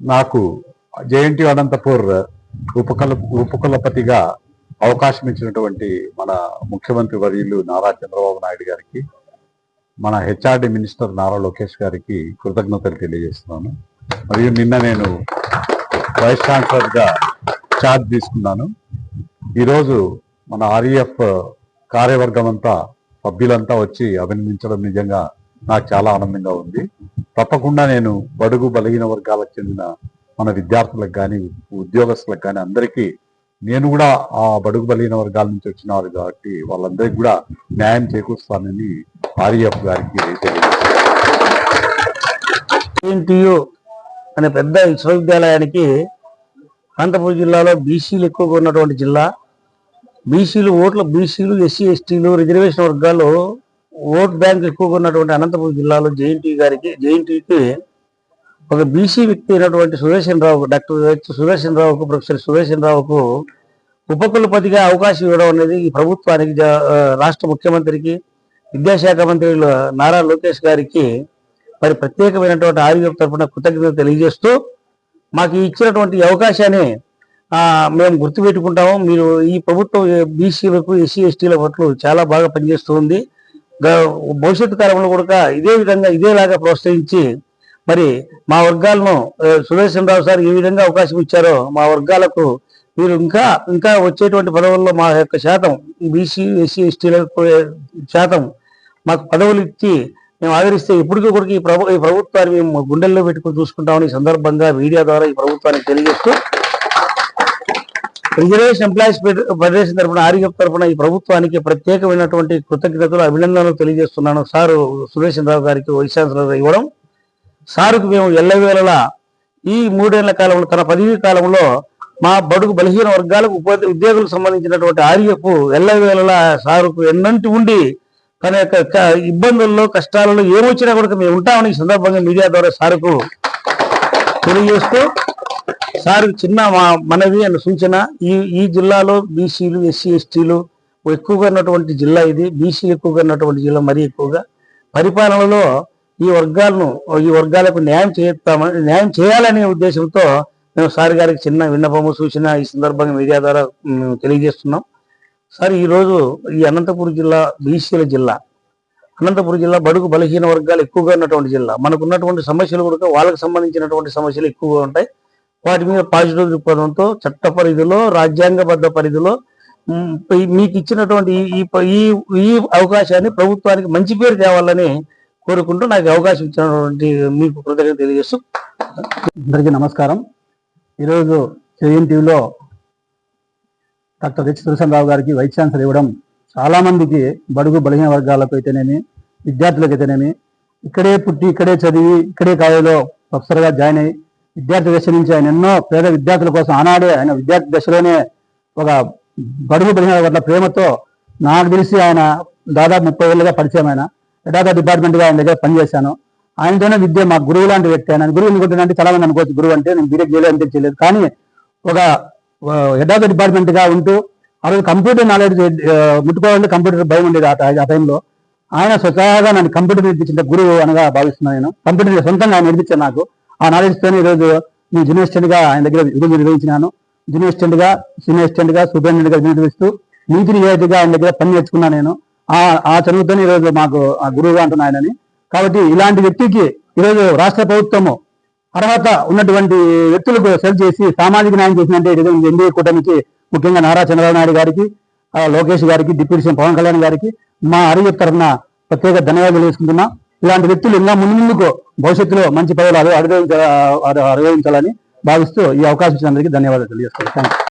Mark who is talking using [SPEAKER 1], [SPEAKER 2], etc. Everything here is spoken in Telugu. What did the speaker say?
[SPEAKER 1] నాకు జయంతి అనంతపూర్ ఉపకుల ఉపకులపతిగా అవకాశం ఇచ్చినటువంటి మన ముఖ్యమంత్రి వర్యులు నారా చంద్రబాబు నాయుడు గారికి మన హెచ్ఆర్డి మినిస్టర్ నారా లోకేష్ గారికి కృతజ్ఞతలు తెలియజేస్తున్నాను. మరియు నిన్న నేను వైస్ ఛాన్సలర్గా ఛార్జ్ తీసుకున్నాను. ఈరోజు మన ఆర్ఈఎఫ్ కార్యవర్గం అంతా సభ్యులంతా వచ్చి అభినందించడం నిజంగా నాకు చాలా ఆనందంగా ఉంది. తప్పకుండా నేను బడుగు బలహీన వర్గాలకు చెందిన మన విద్యార్థులకు కానీ ఉద్యోగస్తులకు కానీ అందరికీ నేను కూడా ఆ బడుగు బలహీన వర్గాల నుంచి వచ్చిన వారు కాబట్టి వాళ్ళందరికీ కూడా న్యాయం చేకూరుస్తానని ఆర్ఈఎఫ్ గారికి తెలియజేస్తాను
[SPEAKER 2] అనే పెద్ద విశ్వవిద్యాలయానికి అనంతపురం జిల్లాలో బీసీలు ఎక్కువగా ఉన్నటువంటి జిల్లా. బీసీలు ఓట్లు బీసీలు ఎస్సీ ఎస్టీలు రిజర్వేషన్ వర్గాల్లో ఓట్ బ్యాంక్ ఎక్కువగా ఉన్నటువంటి అనంతపురం జిల్లాలో జేఎన్టీ గారికి జేఎన్టీకి ఒక బీసీ వ్యక్తి అయినటువంటి సురేషన్ రావు డాక్టర్ హెచ్ సురేషన్ రావుకు ప్రొఫెసర్ సురేషన్ రావుకు ఉపకులపతిగా అవకాశం ఇవ్వడం అనేది ఈ ప్రభుత్వానికి జా- రాష్ట్ర ముఖ్యమంత్రికి విద్యాశాఖ మంత్రి నారా లోకేష్ గారికి మరి ప్రత్యేకమైనటువంటి ఆరోగ్య తరఫున కృతజ్ఞత తెలియజేస్తూ మాకు ఇచ్చినటువంటి అవకాశాన్ని మేము గుర్తుపెట్టుకుంటాము. మీరు ఈ ప్రభుత్వం బీసీలకు ఎస్సీ ఎస్టీల పట్ల చాలా బాగా పనిచేస్తుంది భవిష్యత్తు కాలంలో కూడా ఇదే విధంగా ఇదేలాగా ప్రోత్సహించి మరి మా వర్గాలను ఆ, సురేషన్ రావు సార్ ఏ విధంగా అవకాశం ఇచ్చారో మా వర్గాలకు మీరు ఇంకా ఇంకా వచ్చేటువంటి పదవుల్లో మా యొక్క శాతం బీసీ ఎస్సీ ఎస్టీలకు శాతం మాకు పదవులు ఇచ్చి మేము ఆదరిస్తే ఇప్పటికీ కూడా ఈ ప్రభు ఈ ప్రభుత్వాన్ని మేము గుండెల్లో పెట్టుకుని చూసుకుంటామని ఈ సందర్భంగా మీడియా ద్వారా ఈ ప్రభుత్వానికి తెలియజేస్తూ రిజర్వేషన్ ఎంప్లాయీస్ ఫెడరేషన్ తరఫున ఆరోగ్య తరఫున ఈ ప్రభుత్వానికి ప్రత్యేకమైనటువంటి కృతజ్ఞతలు అభినందనలు తెలియజేస్తున్నాను. సారు సురేష్ రావు గారికి వైస్ ఛాన్సలర్ ఇవ్వడం. సారుకు మేము ఎల్లవేళలా ఈ మూడేళ్ళ కాలంలో తన పదవీ కాలంలో మా బడుగు బలహీన వర్గాలకు ఉపాధి ఉద్యోగులకు సంబంధించినటువంటి ఆర్యపు ఎల్లవేళలా సారుకు ఎన్నంటి ఉండి తన యొక్క క- ఇబ్బందుల్లో కష్టాలలో ఏమొచ్చినా కూడా మేము ఉంటామని ఈ సందర్భంగా మీడియా ద్వారా సార్కు తెలియజేస్తూ సార్ చిన్న మా మనవి అన్న సూచన ఈ ఈ జిల్లాలో బీసీలు ఎస్సీ ఎస్టీలు ఎక్కువగా ఉన్నటువంటి జిల్లా ఇది బీసీ ఎక్కువగా ఉన్నటువంటి జిల్లా మరీ ఎక్కువగా. పరిపాలనలో ఈ వర్గాలను ఈ వర్గాలకు న్యాయం చేస్తామని న్యాయం చేయాలనే ఉద్దేశంతో మేము సార్ గారికి చిన్న విన్నపము సూచన ఈ సందర్భంగా మీడియా ద్వారా మేము తెలియజేస్తున్నాం. సార్ ఈరోజు ఈ అనంతపురం జిల్లా బీసీల జిల్లా అనంతపురం జిల్లా బడుగు బలహీన వర్గాలు ఎక్కువగా ఉన్నటువంటి జిల్లా. మనకు ఉన్నటువంటి సమస్యలు కూడా వాళ్ళకి సంబంధించినటువంటి సమస్యలు ఎక్కువగా ఉంటాయి. వాటి మీద పాజిటివ్ దృక్పథంతో చట్ట పరిధిలో రాజ్యాంగబద్ధ పరిధిలో మీకు ఇచ్చినటువంటి ఈ- ఈ ఈ అవకాశాన్ని ప్రభుత్వానికి మంచి పేరు తేవాలని కోరుకుంటూ నాకు అవకాశం ఇచ్చినటువంటి మీకు కృతజ్ఞత తెలియజేస్తూ
[SPEAKER 3] అందరికీ నమస్కారం. ఈరోజు టీవీలో డాక్టర్ హెచ్ రావు గారికి వైస్ ఛాన్సలర్ ఇవ్వడం చాలా మందికి బడుగు బలహీన వర్గాలకు అయితేనేమి విద్యార్థులకు అయితేనేమి ఇక్కడే పుట్టి ఇక్కడే చదివి ఇక్కడే కాలేజీలో ప్రొఫెసర్గా జాయిన్ అయ్యి విద్యార్థి దశ నుంచి ఆయన ఎన్నో పేద విద్యార్థుల కోసం ఆనాడే ఆయన విద్యార్థి దశలోనే ఒక బడుగు బలహీన వర్గాల ప్రేమతో నాకు తెలిసి ఆయన దాదాపు ముప్పై ఏళ్ళుగా పరిచయం ఆయన. ఎడాగా డిపార్ట్మెంట్గా ఆయన దగ్గర పనిచేశాను. ఆయనతోనే విద్య మా గురువు లాంటి వ్యక్తి ఆయన. గురువు ఎందుకుంటే చాలా మంది అనుకోవచ్చు. గురువు అంటే నేను బీటెక్ చేయలేదు అంటే చేయలేదు. కానీ ఒక ఎడాగ డిపార్ట్మెంట్గా ఉంటూ ఆ రోజు కంప్యూటర్ నాలెడ్జ్ ముట్టుకోవాలంటే కంప్యూటర్ భయం ఉండేది ఆ టైంలో. ఆయన స్వతహాగా నన్ను కంప్యూటర్ నేర్పించిన గురువు అనగా భావిస్తున్నాను నేను. కంప్యూటర్ సొంతంగా ఆయన నేర్పించాను నాకు. ఆ నాలెడ్జ్తో ఈరోజు నేను జూనియర్ అసిస్టెంట్గా ఆయన దగ్గర ఈరోజు నిర్వహించినాను. జూనియర్ అసిస్టెంట్గా సీనియర్ అసిస్టెంట్గా సూపరింటెండెంట్గా నిర్వహిస్తూ నీతి నివేదికగా ఆయన దగ్గర పని నేర్చుకున్నాను నేను. ఆ ఆ చదువుతోనే ఈరోజు మాకు ఆ గురువుగా అంటున్నా ఆయనని కాబట్టి ఇలాంటి వ్యక్తికి ఈరోజు రాష్ట్ర ప్రభుత్వము అర్హత ఉన్నటువంటి వ్యక్తులకు సెలెక్ట్ చేసి సామాజిక న్యాయం చేసినట్టే ఎన్డీఏ కూటమికి. ముఖ్యంగా నారా చంద్రబాబు నాయుడు గారికి లోకేష్ గారికి డిప్యూటీ సీఎం పవన్ కళ్యాణ్ గారికి మా అరుగు తరఫున ప్రత్యేక ధన్యవాదాలు తెలియజేసుకుంటున్నా ఇలాంటి వ్యక్తులు ఇంకా ముందు ముందుకు భవిష్యత్తులో మంచి పదవులు అనుభవించాలని భావిస్తూ ఈ అవకాశం ఇచ్చినందుకు ధన్యవాదాలు తెలియజేస్తాను